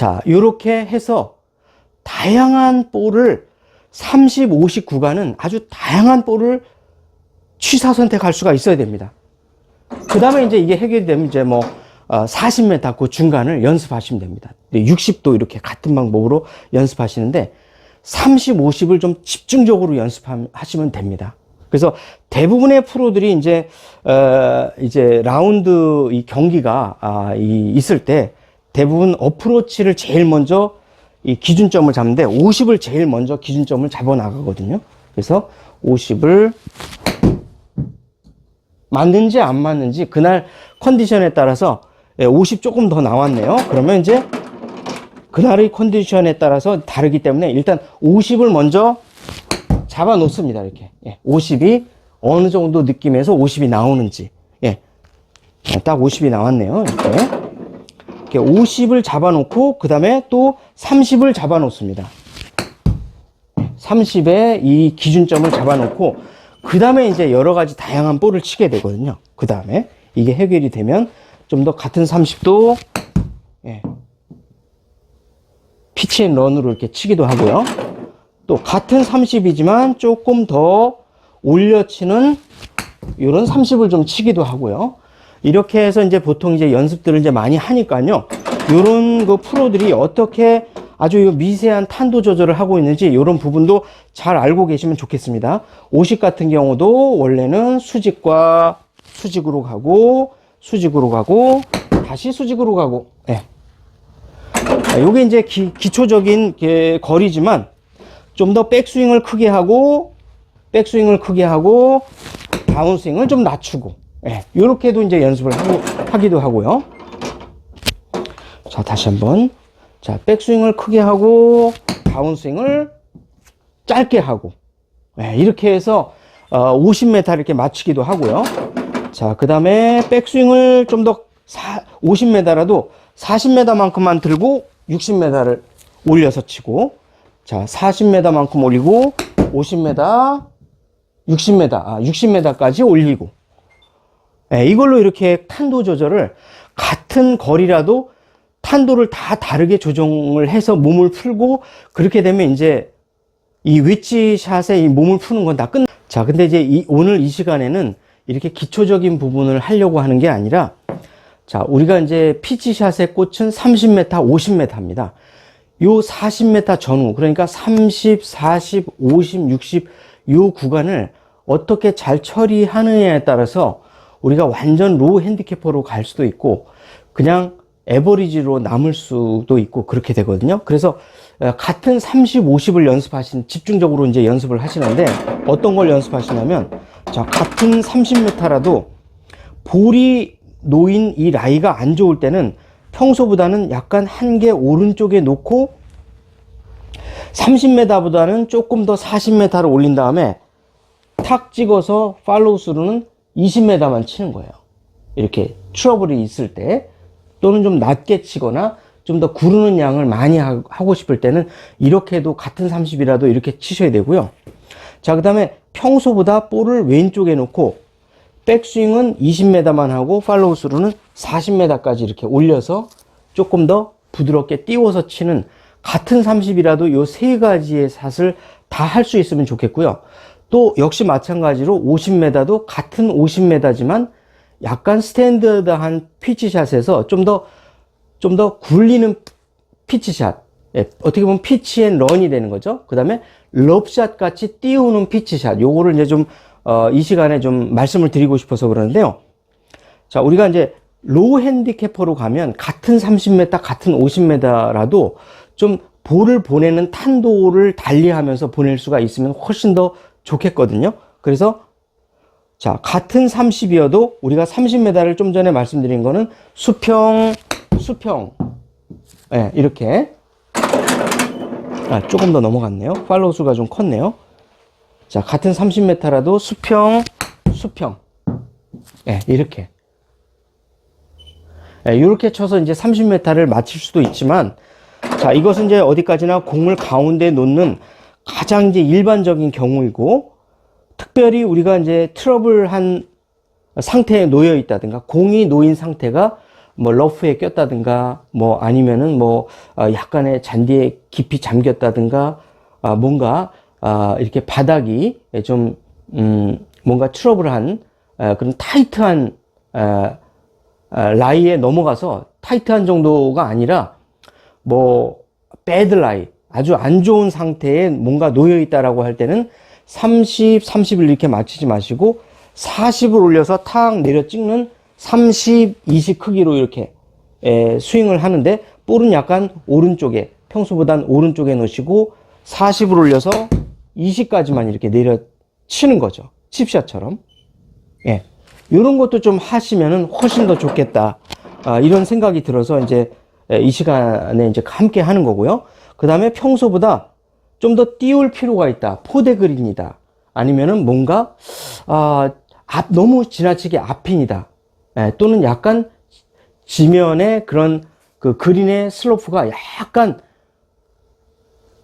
자, 요렇게 해서 다양한 볼을 30, 50 구간은 아주 다양한 볼을 취사 선택할 수가 있어야 됩니다. 그 다음에 이제 이게 해결이 되면 이제 뭐, 어, 40m 그 중간을 연습하시면 됩니다. 60도 이렇게 같은 방법으로 연습하시는데 30, 50을 좀 집중적으로 연습하시면 됩니다. 그래서 대부분의 프로들이 이제, 어, 이제 라운드 이 경기가, 아, 이, 있을 때 대부분 어프로치를 제일 먼저 이 기준점을 잡는데 50을 제일 먼저 기준점을 잡아 나가거든요. 그래서 50을 맞는지 안 맞는지 그날 컨디션에 따라서 50 조금 더 나왔네요. 그러면 이제 그날의 컨디션에 따라서 다르기 때문에 일단 50을 먼저 잡아 놓습니다. 이렇게. 예, 50이 어느 정도 느낌에서 50이 나오는지. 예. 딱 50이 나왔네요. 이렇게. 이렇게 50을 잡아 놓고 그 다음에 또 30을 잡아 놓습니다. 30에 이 기준점을 잡아 놓고 그 다음에 이제 여러 가지 다양한 볼을 치게 되거든요. 그 다음에 이게 해결이 되면 좀 더 같은 30도 예. 피치앤런으로 이렇게 치기도 하고요. 또 같은 30이지만 조금 더 올려치는 이런 30을 좀 치기도 하고요. 이렇게 해서 이제 보통 이제 연습들을 이제 많이 하니까요. 이런 그 프로들이 어떻게 아주 이 미세한 탄도 조절을 하고 있는지 이런 부분도 잘 알고 계시면 좋겠습니다. 50 같은 경우도 원래는 수직과 수직으로 가고 수직으로 가고 다시 수직으로 가고 예. 자, 요게 이제 기, 기초적인 게 거리지만 좀 더 백스윙을 크게 하고 백스윙을 크게 하고 다운스윙을 좀 낮추고 예, 요렇게도 이제 연습을 하고, 하기도 하고요. 자, 다시 한번. 자, 백스윙을 크게 하고 다운스윙을 짧게 하고 예, 이렇게 해서 어, 50m 이렇게 맞추기도 하고요. 자, 그 다음에 백스윙을 좀 더 50m라도 40m만큼만 들고 60m를 올려서 치고 자, 40m만큼 올리고 50m, 60m, 아, 60m까지 올리고 예, 이걸로 이렇게 탄도 조절을 같은 거리라도 탄도를 다 다르게 조정을 해서 몸을 풀고 그렇게 되면 이제 이 웨지샷에 이 몸을 푸는 건 다 끝. 자, 근데 이제 이, 오늘 이 시간에는 이렇게 기초적인 부분을 하려고 하는 게 아니라 자, 우리가 이제 피치샷의 꽃은 30m, 50m입니다. 요 40m 전후, 그러니까 30, 40, 50, 60, 요 구간을 어떻게 잘 처리하느냐에 따라서 우리가 완전 로우 핸디캐퍼로 갈 수도 있고, 그냥 에버리지로 남을 수도 있고, 그렇게 되거든요. 그래서 어, 같은 30, 50을 연습하신, 집중적으로 이제 연습을 하시는데, 어떤 걸 연습하시냐면, 자, 같은 30m라도 볼이 놓인 이 라이가 안 좋을 때는 평소보다는 약간 한 개 오른쪽에 놓고 30m보다는 조금 더 40m를 올린 다음에 탁 찍어서 팔로우 스루는 20m만 치는 거예요. 이렇게 트러블이 있을 때 또는 좀 낮게 치거나 좀 더 구르는 양을 많이 하- 하고 싶을 때는 이렇게 해도 같은 30이라도 이렇게 치셔야 되고요. 자, 그 다음에 평소보다 볼을 왼쪽에 놓고 백스윙은 20m만 하고 팔로우 스루는 40m까지 이렇게 올려서 조금 더 부드럽게 띄워서 치는 같은 30이라도 요 세 가지의 샷을 다 할 수 있으면 좋겠고요. 또 역시 마찬가지로 50m도 같은 50m지만 약간 스탠드드한 피치샷에서 좀 더 좀 더 굴리는 피치샷. 예, 어떻게 보면 피치 앤 런이 되는 거죠. 그 다음에 럽샷 같이 띄우는 피치샷. 요거를 이제 좀, 어, 이 시간에 좀 말씀을 드리고 싶어서 그러는데요. 자, 우리가 이제 로우 핸디캐퍼로 가면 같은 30m, 같은 50m라도 좀 볼을 보내는 탄도를 달리하면서 보낼 수가 있으면 훨씬 더 좋겠거든요. 그래서 자, 같은 30이어도 우리가 30m를 좀 전에 말씀드린 거는 수평, 수평. 예, 이렇게. 아, 조금 더 넘어갔네요. 팔로우 수가 좀 컸네요. 자, 같은 30m라도 수평, 수평. 예, 이렇게. 예, 이렇게 쳐서 이제 30m를 맞출 수도 있지만, 자, 이것은 이제 어디까지나 공을 가운데 놓는 가장 이제 일반적인 경우이고, 특별히 우리가 이제 트러블 한 상태에 놓여 있다든가, 공이 놓인 상태가 뭐 러프에 꼈다든가 뭐 아니면은 뭐 어, 약간의 잔디에 깊이 잠겼다든가 아, 뭔가 아, 이렇게 바닥이 좀 음, 뭔가 트러블한 아, 그런 타이트한 아, 아, 라이에 넘어가서 타이트한 정도가 아니라 뭐 배드 라이 아주 안 좋은 상태에 뭔가 놓여 있다라고 할 때는 30, 30을 이렇게 맞추지 마시고 40을 올려서 탁 내려 찍는 30, 20 크기로 이렇게 에, 스윙을 하는데 볼은 약간 오른쪽에 평소보단 오른쪽에 놓으시고 40을 올려서 20까지만 이렇게 내려 치는 거죠. 칩샷처럼. 예. 이런 것도 좀 하시면은 훨씬 더 좋겠다. 아, 이런 생각이 들어서 이제 에, 이 시간에 이제 함께 하는 거고요. 그 다음에 평소보다 좀 더 띄울 필요가 있다. 포대 그린이다. 아니면은 뭔가, 아, 앞, 너무 지나치게 앞핀이다. 예, 또는 약간 지면에 그런 그 그린의 슬로프가 약간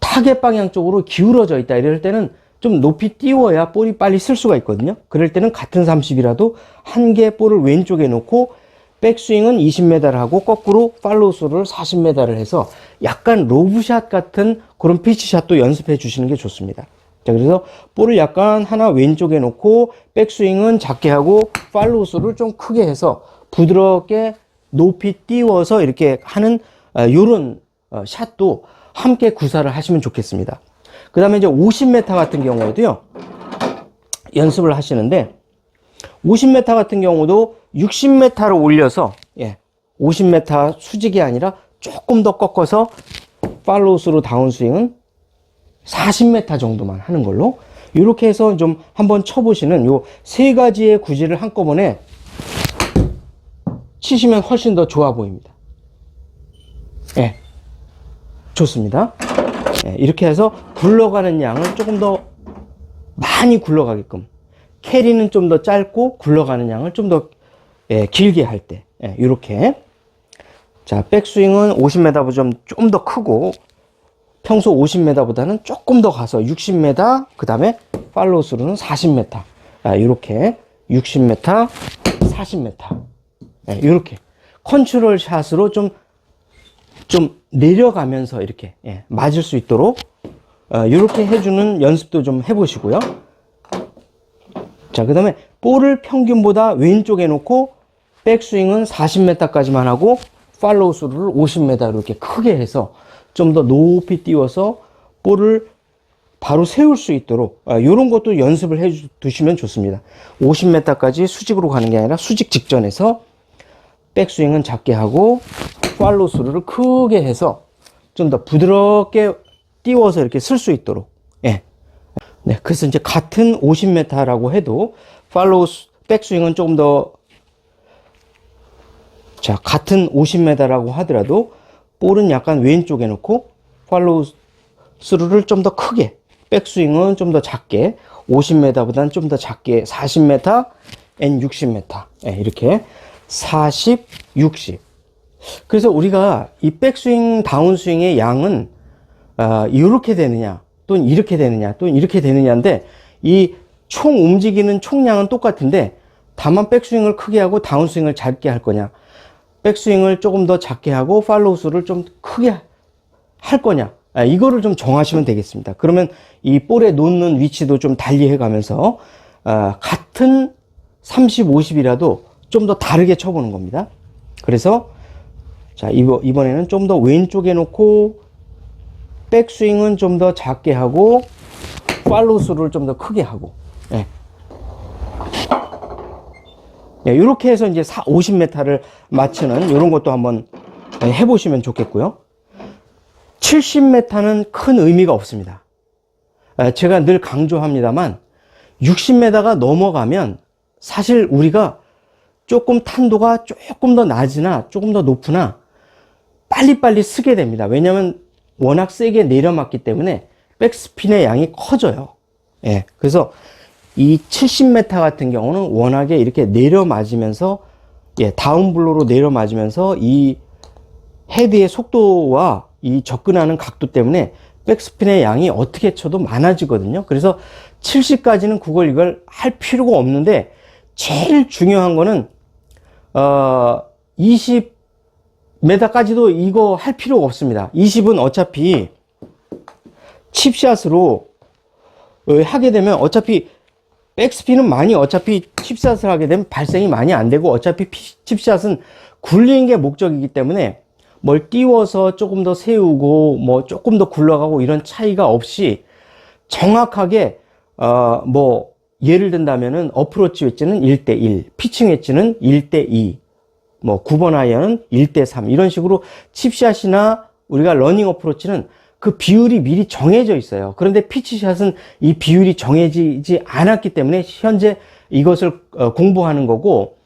타겟 방향 쪽으로 기울어져 있다. 이럴 때는 좀 높이 띄워야 볼이 빨리 쓸 수가 있거든요. 그럴 때는 같은 30이라도 한 개 볼을 왼쪽에 놓고 백스윙은 20m를 하고 거꾸로 팔로우스를 40m를 해서 약간 로브샷 같은 그런 피치샷도 연습해 주시는 게 좋습니다. 자, 그래서 볼을 약간 하나 왼쪽에 놓고 백스윙은 작게 하고 팔로우스를 좀 크게 해서 부드럽게 높이 띄워서 이렇게 하는 어, 요런 어, 샷도 함께 구사를 하시면 좋겠습니다. 그 다음에 이제 50m 같은 경우에도요, 연습을 하시는데, 50m 같은 경우도 60m를 올려서, 예, 50m 수직이 아니라 조금 더 꺾어서 팔로우스로 다운스윙은 40m 정도만 하는 걸로, 이렇게 해서 좀 한번 쳐보시는 요 세 가지의 구질을 한꺼번에 치시면 훨씬 더 좋아 보입니다. 예. 좋습니다. 예, 이렇게 해서 굴러가는 양을 조금 더 많이 굴러가게끔 캐리는 좀 더 짧고 굴러가는 양을 좀 더 예, 길게 할 때. 예, 이렇게. 자 백스윙은 50m 좀좀더 크고 평소 50m보다는 조금 더 가서 60m 그 다음에 팔로우스루는 40m 아, 이렇게 60m 40m 예, 이렇게. 컨트롤 샷으로 좀 좀 내려가면서 이렇게 예, 맞을 수 있도록 어, 이렇게 해주는 연습도 좀 해보시고요. 자, 그 다음에 볼을 평균보다 왼쪽에 놓고 백스윙은 40m까지만 하고 팔로우 스루를 50m 이렇게 크게 해서 좀 더 높이 띄워서 볼을 바로 세울 수 있도록 이런 것도 연습을 해 두시면 좋습니다. 50m까지 수직으로 가는 게 아니라 수직 직전에서 백스윙은 작게 하고 팔로우 스루를 크게 해서 좀 더 부드럽게 띄워서 이렇게 쓸 수 있도록 예. 네, 그래서 이제 같은 50m라고 해도 팔로우 스- 백스윙은 조금 더 자, 같은 50m라고 하더라도 볼은 약간 왼쪽에 놓고 팔로우 스루를 좀 더 크게 백스윙은 좀 더 작게 50m보다는 좀더 작게 40m N 60m 예, 이렇게 40, 60 그래서 우리가 이 백스윙 다운스윙의 양은 아, 이렇게 되느냐 또는 이렇게 되느냐 또는 이렇게 되느냐인데 이 총 움직이는 총량은 똑같은데 다만 백스윙을 크게 하고 다운스윙을 작게 할 거냐 백스윙을 조금 더 작게 하고 팔로우스를 좀 크게 할 거냐. 아, 이거를 좀 정하시면 되겠습니다. 그러면 이 볼에 놓는 위치도 좀 달리 해 가면서 아, 같은 30, 50이라도 좀 더 다르게 쳐보는 겁니다. 그래서 자 이번, 이번에는 좀 더 왼쪽에 놓고 백스윙은 좀 더 작게 하고 팔로우스를 좀 더 크게 하고 예. 예, 이렇게 해서 이제 50m를 맞추는 이런 것도 한번 해보시면 좋겠고요. 70m는 큰 의미가 없습니다. 에, 제가 늘 강조합니다만 60m가 넘어가면 사실 우리가 조금 탄도가 조금 더 낮으나 조금 더 높으나 빨리빨리 쓰게 됩니다. 왜냐하면 워낙 세게 내려맞기 때문에 백스핀의 양이 커져요. 예. 그래서 이 70m 같은 경우는 워낙에 이렇게 내려맞으면서 예, 다운블로로 내려맞으면서 이 헤드의 속도와 이 접근하는 각도 때문에 백스핀의 양이 어떻게 쳐도 많아지거든요. 그래서 70까지는 그걸 이걸 할 필요가 없는데 제일 중요한 거는 어 20, 메다까지도 이거 할 필요가 없습니다. 20은 어차피 칩샷으로 어, 하게 되면 어차피 백스핀은 많이 어차피 칩샷을 하게 되면 발생이 많이 안 되고 어차피 피- 칩샷은 굴리는 게 목적이기 때문에 뭘 띄워서 조금 더 세우고 뭐 조금 더 굴러가고 이런 차이가 없이 정확하게 어 뭐 예를 든다면은 어프로치 웨지는 1대1, 피칭 웨지는 1대2, 뭐 9번 아이언은 1대3 이런 식으로 칩샷이나 우리가 러닝 어프로치는 그 비율이 미리 정해져 있어요. 그런데 피치샷은 이 비율이 정해지지 않았기 때문에 현재 이것을 어, 공부하는 거고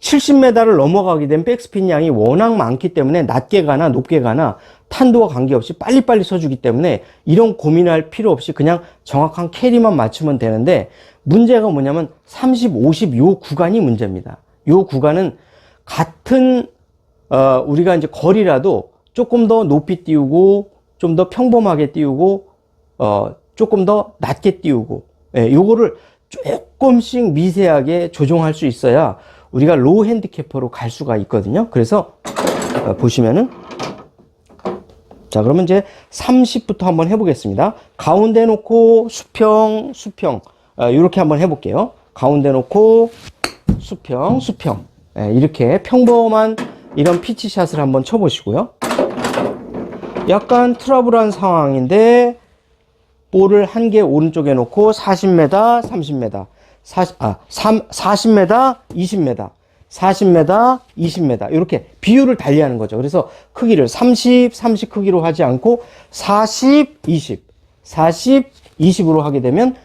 70m를 넘어가게 된 백스핀 양이 워낙 많기 때문에 낮게 가나 높게 가나 탄도와 관계없이 빨리빨리 써주기 때문에 이런 고민할 필요 없이 그냥 정확한 캐리만 맞추면 되는데 문제가 뭐냐면 30, 50 요 구간이 문제입니다. 요 구간은 같은 어, 우리가 이제 거리라도 조금 더 높이 띄우고 좀 더 평범하게 띄우고 어, 조금 더 낮게 띄우고 예, 요거를 조금씩 미세하게 조정할 수 있어야 우리가 로우 핸디캐퍼로 갈 수가 있거든요. 그래서 어, 보시면은 자 그러면 이제 30부터 한번 해보겠습니다. 가운데 놓고 수평 수평 어, 이렇게 한번 해볼게요. 가운데 놓고 수평 수평 예, 이렇게 평범한 이런 피치샷을 한번 쳐보시고요. 약간 트러블한 상황인데 볼을 한 개 오른쪽에 놓고 40m, 30m, 40, 아, 3, 40m, 20m, 40m, 20m 이렇게 비율을 달리하는 거죠. 그래서 크기를 30, 30 크기로 하지 않고 40, 20, 40, 20으로 하게 되면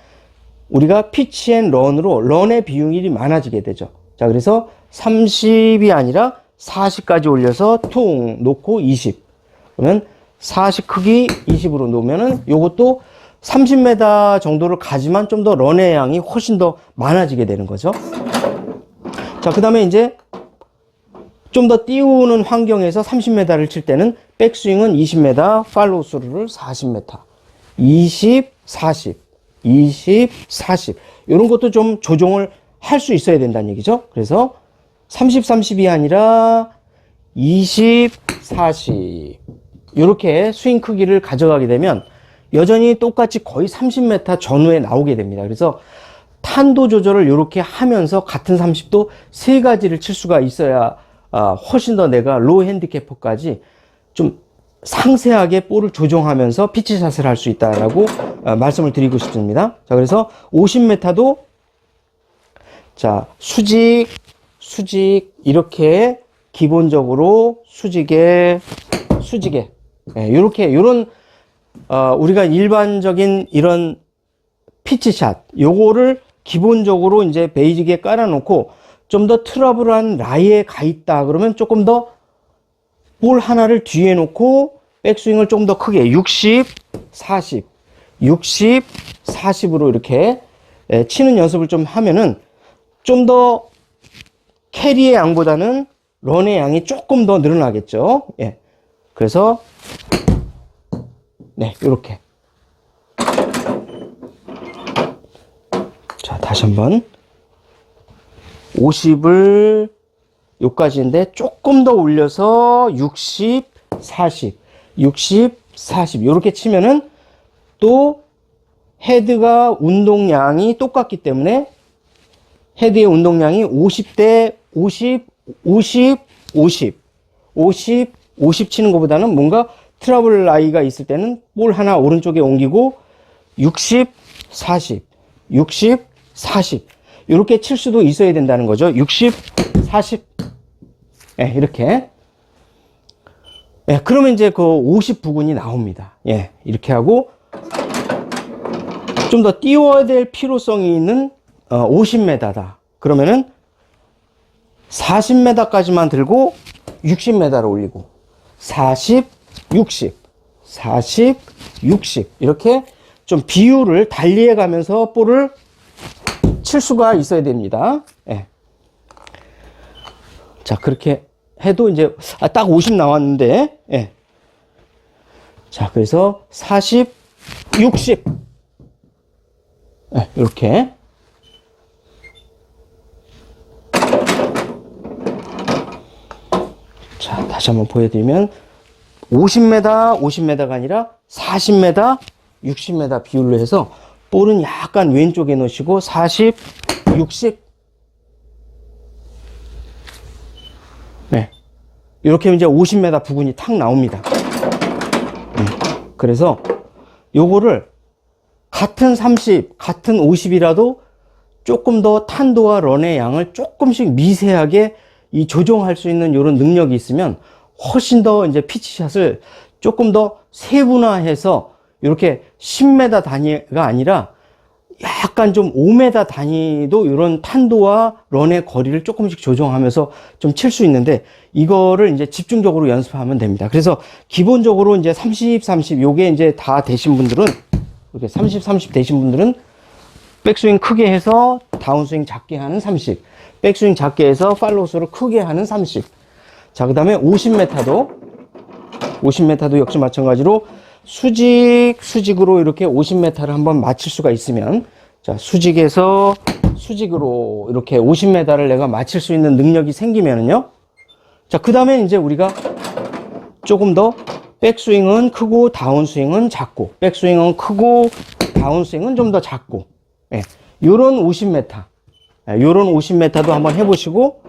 우리가 피치 앤 런으로 런의 비율이 많아지게 되죠. 자, 그래서 30이 아니라 40까지 올려서 퉁 놓고 20. 그러면 40 크기 20으로 놓으면은 요것도 30m 정도를 가지만 좀 더 런의 양이 훨씬 더 많아지게 되는 거죠. 자, 그 다음에 이제 좀 더 띄우는 환경에서 30m를 칠 때는 백스윙은 20m, 팔로우 스루를 40m, 20, 40, 20, 40. 이런 것도 좀 조정을 할 수 있어야 된다는 얘기죠. 그래서 30, 30이 아니라 20, 40. 이렇게 스윙 크기를 가져가게 되면 여전히 똑같이 거의 30m 전후에 나오게 됩니다. 그래서 탄도 조절을 이렇게 하면서 같은 30도 세 가지를 칠 수가 있어야 아, 훨씬 더 내가 로 핸디캐퍼까지 좀 상세하게 볼을 조정하면서 피치샷을 할 수 있다라고 아, 말씀을 드리고 싶습니다. 자, 그래서 50m도 자, 수직, 수직 이렇게 기본적으로 수직에 수직에 예, 이렇게 이런 어, 우리가 일반적인 이런 피치샷 요거를 기본적으로 이제 베이직에 깔아놓고 좀 더 트러블한 라이에 가 있다 그러면 조금 더 볼 하나를 뒤에 놓고 백스윙을 좀 더 크게 60, 40, 60, 40으로 이렇게 예, 치는 연습을 좀 하면은 좀 더 캐리의 양보다는 런의 양이 조금 더 늘어나겠죠. 예. 그래서 네, 이렇게. 자, 다시 한번. 50을 요까지인데 조금 더 올려서 60, 40, 60, 40 이렇게 치면은 또 헤드가 운동량이 똑같기 때문에 헤드의 운동량이 50대 50, 50, 50, 50, 50 치는 것보다는 뭔가 트러블 라이가 있을 때는 볼 하나 오른쪽에 옮기고 60, 40, 60, 40 이렇게 칠 수도 있어야 된다는 거죠. 60, 40 예, 이렇게 예, 그러면 이제 그 50 부근이 나옵니다. 예, 이렇게 하고 좀 더 띄워야 될 필요성이 있는 어, 50m다. 그러면은 40m까지만 들고 60m를 올리고 40, 60, 40, 60 이렇게 좀 비율을 달리해 가면서 볼을 칠 수가 있어야 됩니다. 예. 자 그렇게 해도 이제 아, 딱 50 나왔는데 예. 자 그래서 40, 60 예, 이렇게 자 다시 한번 보여드리면 50m, 50m가 아니라 40m, 60m 비율로 해서 볼은 약간 왼쪽에 놓으시고 40, 60. 네. 이렇게 이제 50m 부근이 탁 나옵니다. 음, 그래서 요거를 같은 30, 같은 50이라도 조금 더 탄도와 런의 양을 조금씩 미세하게 이 조정할 수 있는 이런 능력이 있으면 훨씬 더 이제 피치샷을 조금 더 세분화해서 이렇게 10m 단위가 아니라 약간 좀 5m 단위도 이런 탄도와 런의 거리를 조금씩 조정하면서 좀 칠 수 있는데 이거를 이제 집중적으로 연습하면 됩니다. 그래서 기본적으로 이제 30, 30 요게 이제 다 되신 분들은 이렇게 30, 30 되신 분들은 백스윙 크게 해서 다운스윙 작게 하는 30. 백스윙 작게 해서 팔로우스를 크게 하는 30. 자, 그 다음에 50m도, 50m도 역시 마찬가지로 수직, 수직으로 이렇게 50m를 한번 맞출 수가 있으면, 자, 수직에서 수직으로 이렇게 50m를 내가 맞출 수 있는 능력이 생기면은요. 자, 그 다음에 이제 우리가 조금 더 백스윙은 크고 다운스윙은 작고, 백스윙은 크고 다운스윙은 좀 더 작고, 예, 요런 50m, 예, 요런 50m도 한번 해보시고,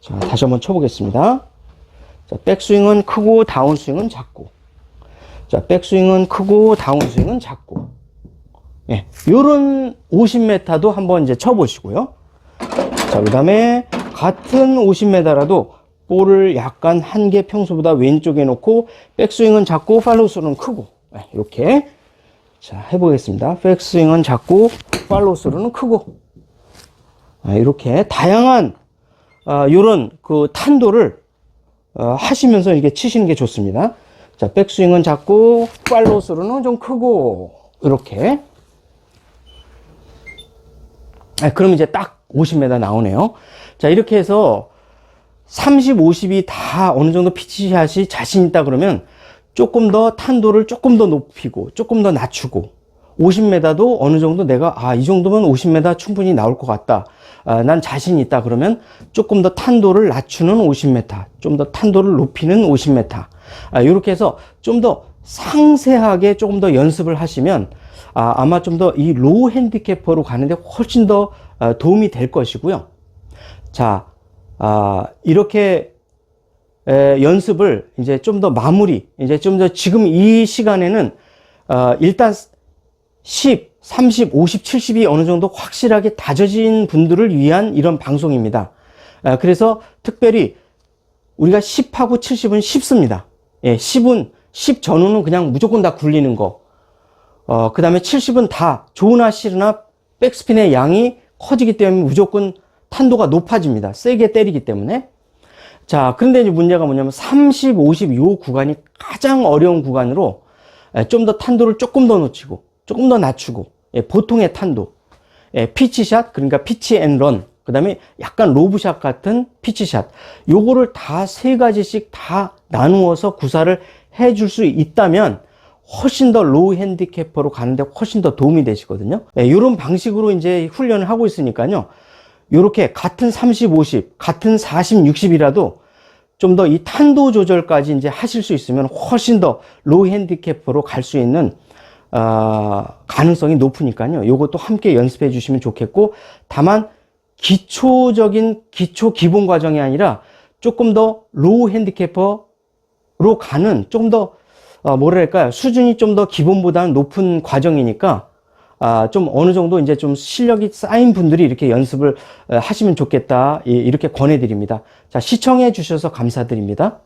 자, 다시 한번 쳐보겠습니다. 자, 백스윙은 크고 다운스윙은 작고, 자, 백스윙은 크고 다운스윙은 작고, 예, 요런 50m도 한번 이제 쳐보시고요. 자, 그 다음에 같은 50m라도 볼을 약간 한 개 평소보다 왼쪽에 놓고 백스윙은 작고 팔로우스는 크고 네, 이렇게 자 해보겠습니다. 백스윙은 작고 팔로우스는 크고 아, 이렇게 다양한 아, 이런 그 탄도를 어, 하시면서 이렇게 치시는 게 좋습니다. 자 백스윙은 작고 팔로우스는 좀 크고 이렇게 아, 그럼 이제 딱 50m 나오네요. 자, 이렇게 해서 30, 50이 다 어느 정도 피치샷이 자신 있다 그러면 조금 더 탄도를 조금 더 높이고 조금 더 낮추고 50m도 어느 정도 내가 아, 이 정도면 50m 충분히 나올 것 같다. 아, 난 자신 있다 그러면 조금 더 탄도를 낮추는 50m, 좀 더 탄도를 높이는 50m. 아, 이렇게 해서 좀 더 상세하게 조금 더 연습을 하시면 아, 아마 좀 더 이 로우 핸디캐퍼로 가는데 훨씬 더 어, 도움이 될 것이고요. 자, 아, 이렇게 에, 연습을 이제 좀 더 마무리, 이제 좀 더 지금 이 시간에는 어, 일단 10, 30, 50, 70이 어느 정도 확실하게 다져진 분들을 위한 이런 방송입니다. 아, 그래서 특별히 우리가 10하고 70은 쉽습니다. 예, 10은 10 전후는 그냥 무조건 다 굴리는 거. 어, 그 다음에 70은 다 좋으나 싫으나 백스핀의 양이 커지기 때문에 무조건 탄도가 높아집니다. 세게 때리기 때문에. 자, 그런데 이제 문제가 뭐냐면 30, 50 요 구간이 가장 어려운 구간으로 좀 더 탄도를 조금 더 놓치고 조금 더 낮추고 예, 보통의 탄도 예, 피치샷 그러니까 피치 앤 런, 그 다음에 약간 로브샷 같은 피치샷 요거를 다 세 가지씩 다 나누어서 구사를 해줄 수 있다면 훨씬 더 로우 핸디캐퍼로 가는데 훨씬 더 도움이 되시거든요. 예, 이런 방식으로 이제 훈련을 하고 있으니까요. 이렇게 같은 30, 50, 같은 40, 60이라도 좀 더 이 탄도 조절까지 이제 하실 수 있으면 훨씬 더 로우 핸디캐퍼로 갈 수 있는 어, 가능성이 높으니까요. 이것도 함께 연습해 주시면 좋겠고 다만 기초적인 기초 기본 과정이 아니라 조금 더 로우 핸디캐퍼로 가는 조금 더 어, 뭐랄까요 수준이 좀 더 기본보다는 높은 과정이니까 아, 좀 어느 정도 이제 좀 실력이 쌓인 분들이 이렇게 연습을 어, 하시면 좋겠다 이- 이렇게 권해드립니다. 자 시청해 주셔서 감사드립니다.